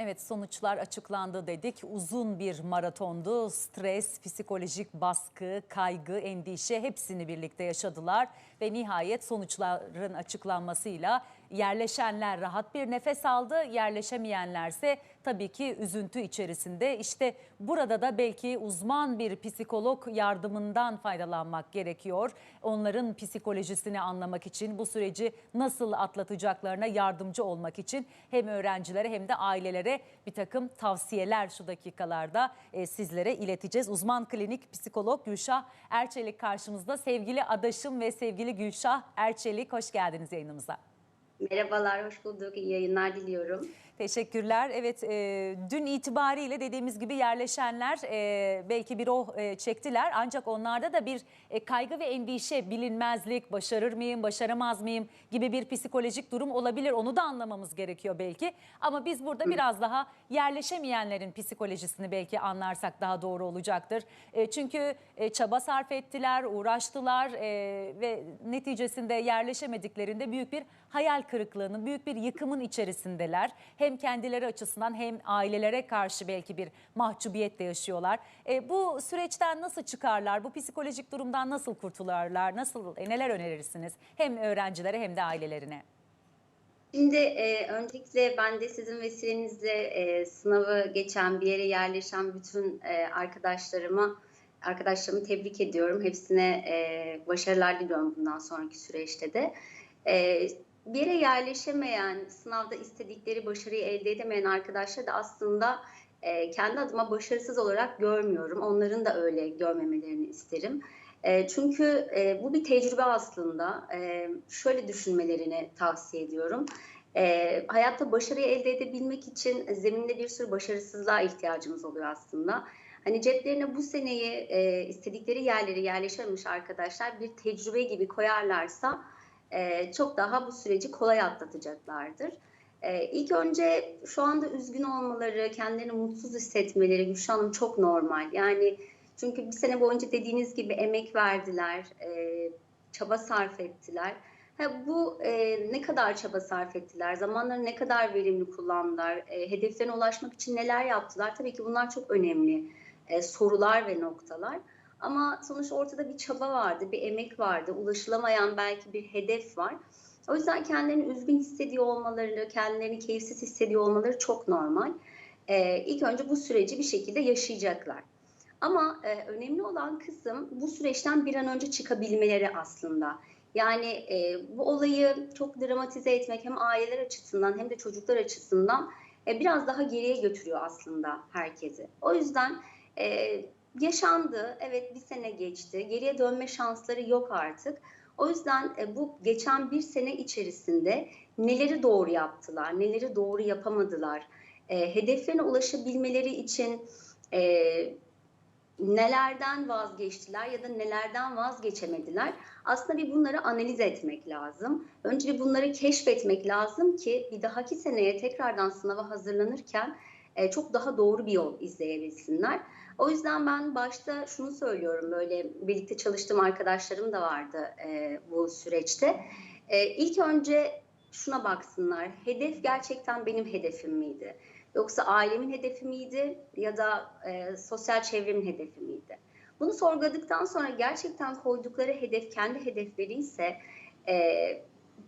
Evet sonuçlar açıklandı dedik. Uzun bir maratondu. Stres, psikolojik baskı, kaygı, endişe hepsini birlikte yaşadılar. Ve nihayet sonuçların açıklanmasıyla yerleşenler rahat bir nefes aldı. Yerleşemeyenlerse tabii ki üzüntü içerisinde. İşte burada da belki uzman bir psikolog yardımından faydalanmak gerekiyor. Onların psikolojisini anlamak için bu süreci nasıl atlatacaklarına yardımcı olmak için hem öğrencilere hem de ailelere bir takım tavsiyeler şu dakikalarda e, sizlere ileteceğiz. Uzman klinik psikolog Gülşah Erçelik karşımızda. Sevgili adaşım ve sevgili Gülşah Erçelik hoş geldiniz yayınımıza. Merhabalar, hoş bulduk. İyi yayınlar diliyorum. Teşekkürler. Evet e, dün itibariyle dediğimiz gibi yerleşenler e, belki bir oh e, çektiler. Ancak onlarda da bir e, kaygı ve endişe, bilinmezlik, başarır mıyım, başaramaz mıyım gibi bir psikolojik durum olabilir. Onu da anlamamız gerekiyor belki. Ama biz burada biraz daha yerleşemeyenlerin psikolojisini belki anlarsak daha doğru olacaktır. E, çünkü e, çaba sarf ettiler, uğraştılar e, ve neticesinde yerleşemediklerinde büyük bir hayal kırıklığının, büyük bir yıkımın içerisindeler. Hem kendileri açısından hem ailelere karşı belki bir mahcubiyetle yaşıyorlar. E, bu süreçten nasıl çıkarlar? Bu psikolojik durumdan nasıl kurtularlar? Nasıl e, neler önerirsiniz? Hem öğrencilere hem de ailelerine. Şimdi e, öncelikle ben de sizin vesilenizle e, sınavı geçen bir yere yerleşen bütün e, arkadaşlarıma arkadaşlarımı tebrik ediyorum. Hepsine e, başarılar diliyorum bundan sonraki süreçte de. E, bir yere yerleşemeyen, sınavda istedikleri başarıyı elde edemeyen arkadaşlar da aslında e, kendi adıma başarısız olarak görmüyorum. Onların da öyle görmemelerini isterim. E, çünkü e, bu bir tecrübe aslında. E, şöyle düşünmelerini tavsiye ediyorum. E, hayatta başarıyı elde edebilmek için zeminde bir sürü başarısızlığa ihtiyacımız oluyor aslında. Hani ceplerine bu seneyi e, istedikleri yerlere yerleşememiş arkadaşlar bir tecrübe gibi koyarlarsa e, çok daha bu süreci kolay atlatacaklardır. E, ilk önce şu anda üzgün olmaları, kendilerini mutsuz hissetmeleri Gülşah Hanım çok normal. Yani çünkü bir sene boyunca dediğiniz gibi emek verdiler, e, çaba sarf ettiler. Ha, bu e, ne kadar çaba sarf ettiler, zamanları ne kadar verimli kullandılar, e, hedeflerine ulaşmak için neler yaptılar? Tabii ki bunlar çok önemli e, sorular ve noktalar. Ama sonuç ortada bir çaba vardı, bir emek vardı, ulaşılamayan belki bir hedef var. O yüzden kendilerini üzgün hissediyor olmaları, kendilerini keyifsiz hissediyor olmaları çok normal. Ee, ilk önce bu süreci bir şekilde yaşayacaklar. Ama e, önemli olan kısım bu süreçten bir an önce çıkabilmeleri aslında. Yani e, bu olayı çok dramatize etmek hem aileler açısından hem de çocuklar açısından e, biraz daha geriye götürüyor aslında herkesi. O yüzden e, yaşandı, evet bir sene geçti, geriye dönme şansları yok artık. O yüzden e, bu geçen bir sene içerisinde neleri doğru yaptılar, neleri doğru yapamadılar, e, hedeflerine ulaşabilmeleri için e, nelerden vazgeçtiler ya da nelerden vazgeçemediler. Aslında bir bunları analiz etmek lazım. Önce bir bunları keşfetmek lazım ki bir dahaki seneye tekrardan sınava hazırlanırken çok daha doğru bir yol izleyebilsinler. O yüzden ben başta şunu söylüyorum böyle birlikte çalıştığım arkadaşlarım da vardı e, bu süreçte. E, ilk önce şuna baksınlar. Hedef gerçekten benim hedefim miydi? Yoksa ailemin hedefi miydi ya da e, sosyal çevremin hedefi miydi? Bunu sorguladıktan sonra gerçekten koydukları hedef kendi hedefleri ise e,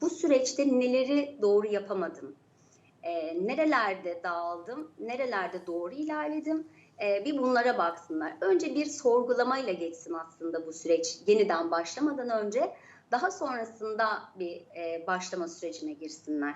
bu süreçte neleri doğru yapamadım? E, nerelerde dağıldım? Nerelerde doğru ilerledim? E, bir bunlara baksınlar. Önce bir sorgulamayla geçsin aslında bu süreç yeniden başlamadan önce. Daha sonrasında bir e, başlama sürecine girsinler.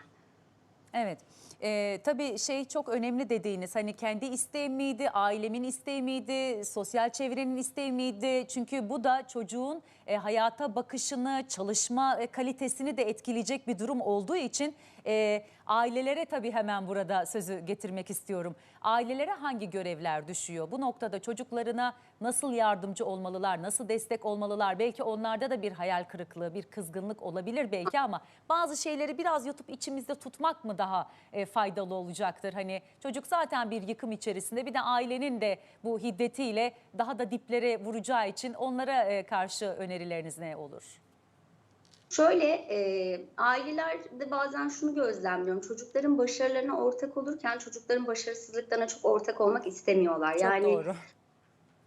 Evet. Ee, tabii şey çok önemli dediğiniz hani kendi isteğim miydi, ailemin isteği miydi, sosyal çevrenin isteği miydi? Çünkü bu da çocuğun e, hayata bakışını, çalışma e, kalitesini de etkileyecek bir durum olduğu için e, ailelere tabii hemen burada sözü getirmek istiyorum. Ailelere hangi görevler düşüyor? Bu noktada çocuklarına nasıl yardımcı olmalılar, nasıl destek olmalılar? Belki onlarda da bir hayal kırıklığı, bir kızgınlık olabilir belki ama bazı şeyleri biraz yutup içimizde tutmak mı daha e, faydalı olacaktır? Hani çocuk zaten bir yıkım içerisinde bir de ailenin de bu hiddetiyle daha da diplere vuracağı için onlara e, karşı önerileriniz ne olur? Şöyle e, ailelerde bazen şunu gözlemliyorum. Çocukların başarılarına ortak olurken çocukların başarısızlıklarına çok ortak olmak istemiyorlar. Çok yani doğru.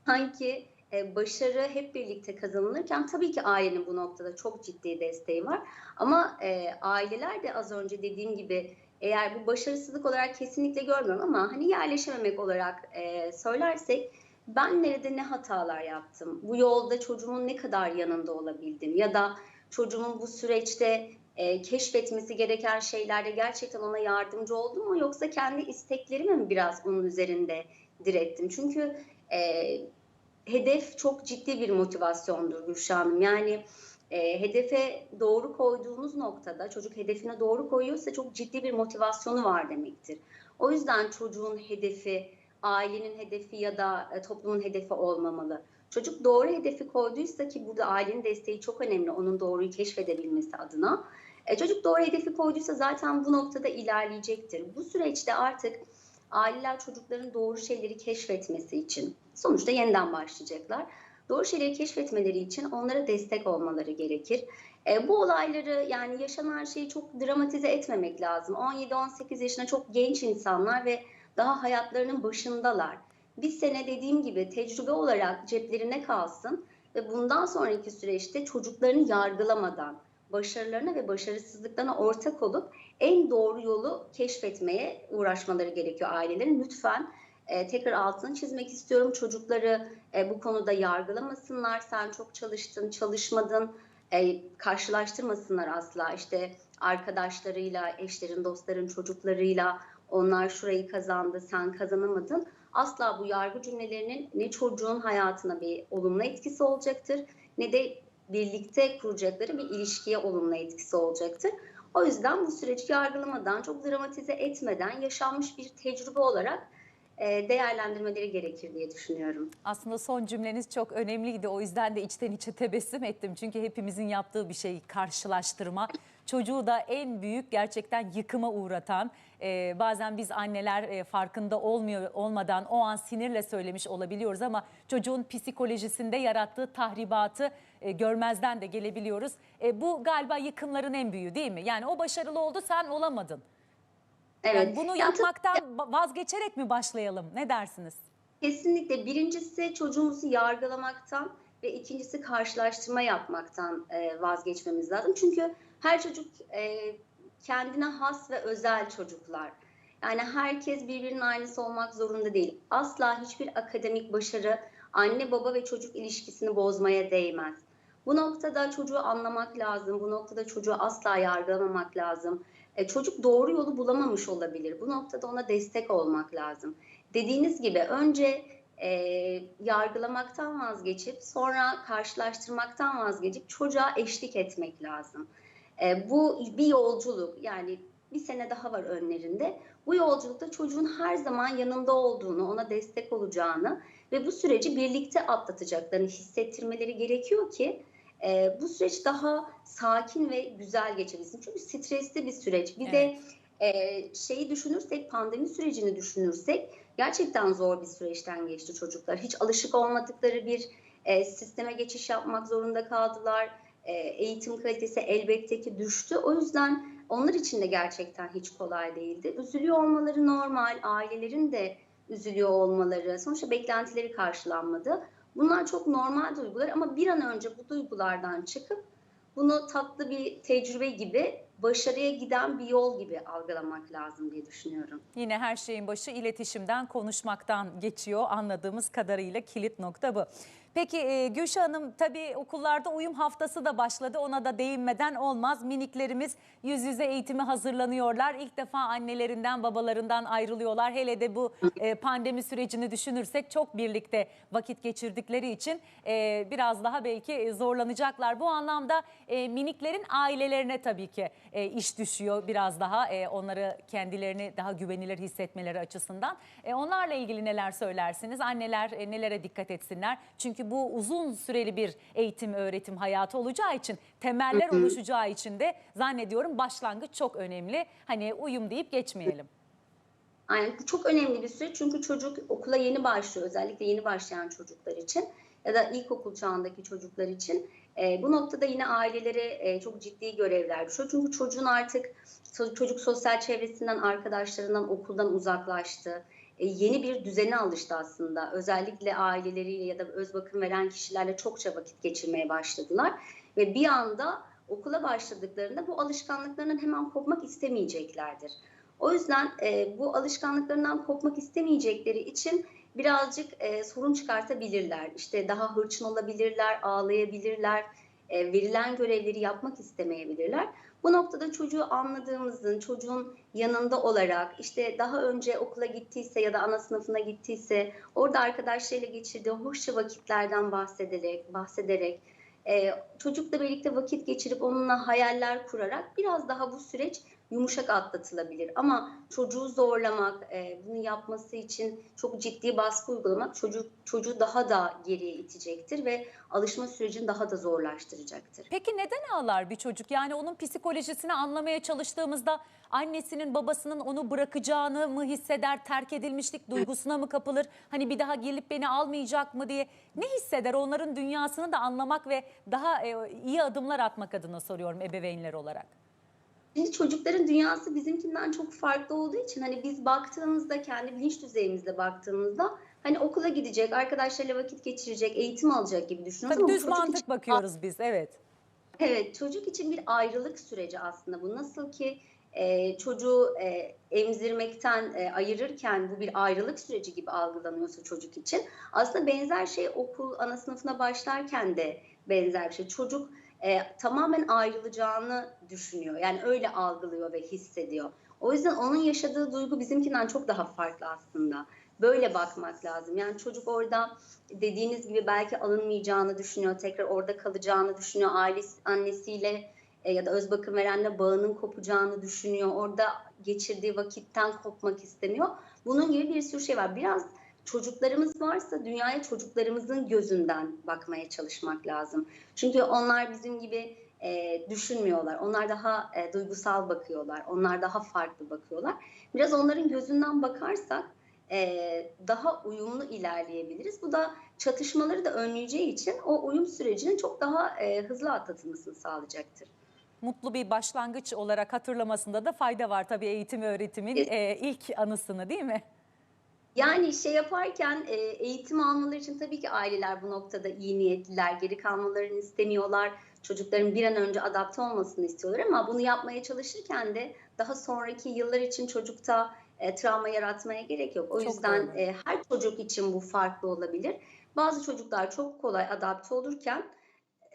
sanki e, başarı hep birlikte kazanılırken tabii ki ailenin bu noktada çok ciddi desteği var. Ama e, aileler de az önce dediğim gibi eğer bu başarısızlık olarak kesinlikle görmüyorum ama hani yerleşememek olarak e, söylersek ben nerede ne hatalar yaptım? Bu yolda çocuğumun ne kadar yanında olabildim? Ya da çocuğumun bu süreçte e, keşfetmesi gereken şeylerde gerçekten ona yardımcı oldum mu? Yoksa kendi isteklerimi mi biraz onun üzerinde direttim? Çünkü e, hedef çok ciddi bir motivasyondur Gülşah Hanım. Yani e, hedefe doğru koyduğunuz noktada çocuk hedefine doğru koyuyorsa çok ciddi bir motivasyonu var demektir. O yüzden çocuğun hedefi ailenin hedefi ya da e, toplumun hedefi olmamalı. Çocuk doğru hedefi koyduysa ki burada ailenin desteği çok önemli onun doğruyu keşfedebilmesi adına. E, çocuk doğru hedefi koyduysa zaten bu noktada ilerleyecektir. Bu süreçte artık aileler çocukların doğru şeyleri keşfetmesi için sonuçta yeniden başlayacaklar. Doğru şeyleri keşfetmeleri için onlara destek olmaları gerekir. E, bu olayları yani yaşanan şeyi çok dramatize etmemek lazım. 17-18 yaşında çok genç insanlar ve daha hayatlarının başındalar. Bir sene dediğim gibi tecrübe olarak ceplerine kalsın ve bundan sonraki süreçte çocuklarını yargılamadan başarılarına ve başarısızlıklarına ortak olup en doğru yolu keşfetmeye uğraşmaları gerekiyor ailelerin. Lütfen e, tekrar altını çizmek istiyorum. Çocukları e, bu konuda yargılamasınlar. Sen çok çalıştın, çalışmadın. E, karşılaştırmasınlar asla. İşte arkadaşlarıyla, eşlerin, dostların, çocuklarıyla onlar şurayı kazandı, sen kazanamadın. Asla bu yargı cümlelerinin ne çocuğun hayatına bir olumlu etkisi olacaktır ne de birlikte kuracakları bir ilişkiye olumlu etkisi olacaktır. O yüzden bu süreci yargılamadan, çok dramatize etmeden yaşanmış bir tecrübe olarak değerlendirmeleri gerekir diye düşünüyorum. Aslında son cümleniz çok önemliydi. O yüzden de içten içe tebessüm ettim. Çünkü hepimizin yaptığı bir şey karşılaştırma. Çocuğu da en büyük gerçekten yıkıma uğratan, e, bazen biz anneler e, farkında olmuyor olmadan o an sinirle söylemiş olabiliyoruz ama çocuğun psikolojisinde yarattığı tahribatı e, görmezden de gelebiliyoruz. E, bu galiba yıkımların en büyüğü değil mi? Yani o başarılı oldu sen olamadın. Evet. Yani bunu yapmaktan vazgeçerek mi başlayalım? Ne dersiniz? Kesinlikle birincisi çocuğumuzu yargılamaktan ve ikincisi karşılaştırma yapmaktan e, vazgeçmemiz lazım. Çünkü her çocuk e, kendine has ve özel çocuklar. Yani herkes birbirinin aynısı olmak zorunda değil. Asla hiçbir akademik başarı anne baba ve çocuk ilişkisini bozmaya değmez. Bu noktada çocuğu anlamak lazım. Bu noktada çocuğu asla yargılamamak lazım. E, çocuk doğru yolu bulamamış olabilir. Bu noktada ona destek olmak lazım. Dediğiniz gibi önce e, yargılamaktan vazgeçip sonra karşılaştırmaktan vazgeçip çocuğa eşlik etmek lazım. E, bu bir yolculuk yani bir sene daha var önlerinde. Bu yolculukta çocuğun her zaman yanında olduğunu, ona destek olacağını ve bu süreci birlikte atlatacaklarını hissettirmeleri gerekiyor ki e, bu süreç daha sakin ve güzel geçebilsin. Çünkü stresli bir süreç. Bir de e, şeyi düşünürsek, pandemi sürecini düşünürsek gerçekten zor bir süreçten geçti çocuklar. Hiç alışık olmadıkları bir e, sisteme geçiş yapmak zorunda kaldılar. E, eğitim kalitesi elbette ki düştü. O yüzden onlar için de gerçekten hiç kolay değildi. Üzülüyor olmaları normal, ailelerin de üzülüyor olmaları, sonuçta beklentileri karşılanmadı. Bunlar çok normal duygular ama bir an önce bu duygulardan çıkıp bunu tatlı bir tecrübe gibi, başarıya giden bir yol gibi algılamak lazım diye düşünüyorum. Yine her şeyin başı iletişimden, konuşmaktan geçiyor anladığımız kadarıyla kilit nokta bu. Peki e, Gülşah Hanım tabii okullarda uyum haftası da başladı. Ona da değinmeden olmaz. Miniklerimiz yüz yüze eğitime hazırlanıyorlar. İlk defa annelerinden, babalarından ayrılıyorlar. Hele de bu e, pandemi sürecini düşünürsek çok birlikte vakit geçirdikleri için e, biraz daha belki zorlanacaklar. Bu anlamda e, miniklerin ailelerine tabii ki e, iş düşüyor biraz daha. E, onları kendilerini daha güvenilir hissetmeleri açısından. E, onlarla ilgili neler söylersiniz? Anneler e, nelere dikkat etsinler? Çünkü bu uzun süreli bir eğitim öğretim hayatı olacağı için temeller oluşacağı için de zannediyorum başlangıç çok önemli. Hani uyum deyip geçmeyelim. Aynen bu çok önemli bir süreç çünkü çocuk okula yeni başlıyor özellikle yeni başlayan çocuklar için ya da ilkokul çağındaki çocuklar için E, bu noktada yine ailelere e, çok ciddi görevler düşüyor. Çünkü çocuğun artık çocuk sosyal çevresinden, arkadaşlarından, okuldan uzaklaştı. E, yeni bir düzene alıştı aslında. Özellikle aileleriyle ya da öz bakım veren kişilerle çokça vakit geçirmeye başladılar. Ve bir anda okula başladıklarında bu alışkanlıklarından hemen kopmak istemeyeceklerdir. O yüzden e, bu alışkanlıklarından kopmak istemeyecekleri için birazcık e, sorun çıkartabilirler. İşte daha hırçın olabilirler, ağlayabilirler, e, verilen görevleri yapmak istemeyebilirler. Bu noktada çocuğu anladığımızın, çocuğun yanında olarak işte daha önce okula gittiyse ya da ana sınıfına gittiyse orada arkadaşlarıyla geçirdiği hoşça vakitlerden bahsederek, bahsederek e, çocukla birlikte vakit geçirip onunla hayaller kurarak biraz daha bu süreç yumuşak atlatılabilir. Ama çocuğu zorlamak, e, bunu yapması için çok ciddi baskı uygulamak çocuk çocuğu daha da geriye itecektir ve alışma sürecini daha da zorlaştıracaktır. Peki neden ağlar bir çocuk? Yani onun psikolojisini anlamaya çalıştığımızda annesinin babasının onu bırakacağını mı hisseder, terk edilmişlik duygusuna mı kapılır? Hani bir daha gelip beni almayacak mı diye ne hisseder? Onların dünyasını da anlamak ve daha e, iyi adımlar atmak adına soruyorum ebeveynler olarak. Şimdi çocukların dünyası bizimkinden çok farklı olduğu için hani biz baktığımızda kendi bilinç düzeyimizde baktığımızda hani okula gidecek, arkadaşlarıyla vakit geçirecek, eğitim alacak gibi düşünüyoruz. Tabii düz mantık için- bakıyoruz biz evet. Evet, çocuk için bir ayrılık süreci aslında bu. Nasıl ki e, çocuğu e, emzirmekten e, ayırırken bu bir ayrılık süreci gibi algılanıyorsa çocuk için. Aslında benzer şey okul ana sınıfına başlarken de benzer bir şey. Çocuk e, tamamen ayrılacağını düşünüyor. Yani öyle algılıyor ve hissediyor. O yüzden onun yaşadığı duygu bizimkinden çok daha farklı aslında. Böyle bakmak lazım. Yani çocuk orada dediğiniz gibi belki alınmayacağını düşünüyor, tekrar orada kalacağını düşünüyor, ailesi, annesiyle e, ya da öz bakım verenle bağının kopacağını düşünüyor, orada geçirdiği vakitten kopmak istemiyor. Bunun gibi bir sürü şey var. Biraz çocuklarımız varsa dünyaya çocuklarımızın gözünden bakmaya çalışmak lazım. Çünkü onlar bizim gibi e, düşünmüyorlar. Onlar daha e, duygusal bakıyorlar. Onlar daha farklı bakıyorlar. Biraz onların gözünden bakarsak e, daha uyumlu ilerleyebiliriz. Bu da çatışmaları da önleyeceği için o uyum sürecinin çok daha e, hızlı atlatılmasını sağlayacaktır. Mutlu bir başlangıç olarak hatırlamasında da fayda var tabii eğitim öğretimin e, ilk anısını değil mi? Yani şey yaparken e, eğitim almaları için tabii ki aileler bu noktada iyi niyetliler, geri kalmalarını istemiyorlar. Çocukların bir an önce adapte olmasını istiyorlar ama bunu yapmaya çalışırken de daha sonraki yıllar için çocukta e, travma yaratmaya gerek yok. O Çok yüzden e, her çocuk için bu farklı olabilir. Bazı çocuklar çok kolay adapte olurken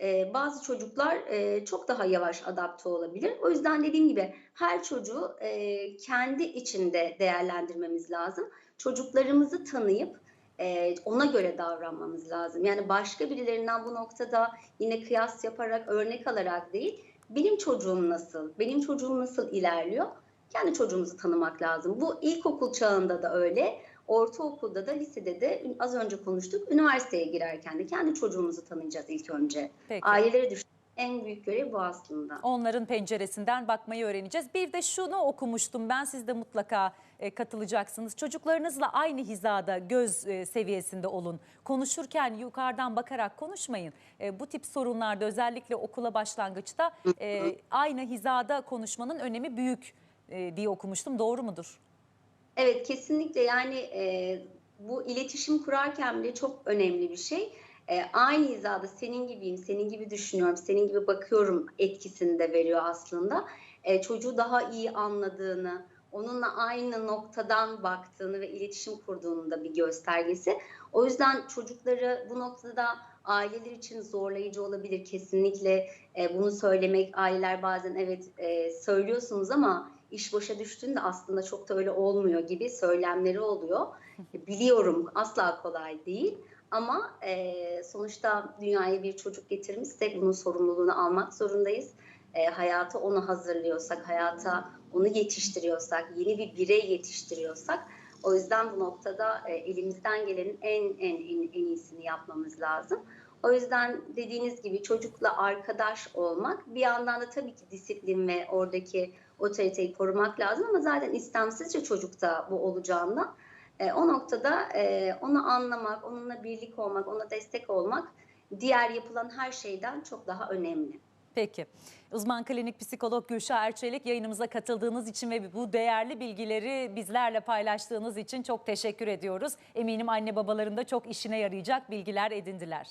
e, bazı çocuklar e, çok daha yavaş adapte olabilir. O yüzden dediğim gibi her çocuğu e, kendi içinde değerlendirmemiz lazım. Çocuklarımızı tanıyıp e, ona göre davranmamız lazım. Yani başka birilerinden bu noktada yine kıyas yaparak, örnek alarak değil, benim çocuğum nasıl, benim çocuğum nasıl ilerliyor? Kendi çocuğumuzu tanımak lazım. Bu ilkokul çağında da öyle, ortaokulda da, lisede de az önce konuştuk, üniversiteye girerken de kendi çocuğumuzu tanıyacağız ilk önce. Peki. Aileleri düşün. En büyük görev bu aslında. Onların penceresinden bakmayı öğreneceğiz. Bir de şunu okumuştum ben siz de mutlaka e, katılacaksınız. Çocuklarınızla aynı hizada göz e, seviyesinde olun. Konuşurken yukarıdan bakarak konuşmayın. E, bu tip sorunlarda özellikle okula başlangıçta e, aynı hizada konuşmanın önemi büyük e, diye okumuştum. Doğru mudur? Evet kesinlikle yani e, bu iletişim kurarken bile çok önemli bir şey. E, aynı hizada senin gibiyim, senin gibi düşünüyorum, senin gibi bakıyorum etkisini de veriyor aslında. E, çocuğu daha iyi anladığını, onunla aynı noktadan baktığını ve iletişim kurduğunu da bir göstergesi. O yüzden çocukları bu noktada aileler için zorlayıcı olabilir kesinlikle. E, bunu söylemek aileler bazen evet e, söylüyorsunuz ama iş başa düştüğünde aslında çok da öyle olmuyor gibi söylemleri oluyor. Biliyorum asla kolay değil ama e, sonuçta dünyaya bir çocuk getirmişsek bunun sorumluluğunu almak zorundayız. E, hayata onu hazırlıyorsak, hayata onu yetiştiriyorsak, yeni bir birey yetiştiriyorsak o yüzden bu noktada e, elimizden gelenin en, en en en iyisini yapmamız lazım. O yüzden dediğiniz gibi çocukla arkadaş olmak bir yandan da tabii ki disiplin ve oradaki otoriteyi korumak lazım ama zaten istemsizce çocukta bu olacağından e, o noktada e, onu anlamak, onunla birlik olmak, ona destek olmak diğer yapılan her şeyden çok daha önemli. Peki. Uzman klinik psikolog Gülşah Erçelik yayınımıza katıldığınız için ve bu değerli bilgileri bizlerle paylaştığınız için çok teşekkür ediyoruz. Eminim anne babaların da çok işine yarayacak bilgiler edindiler.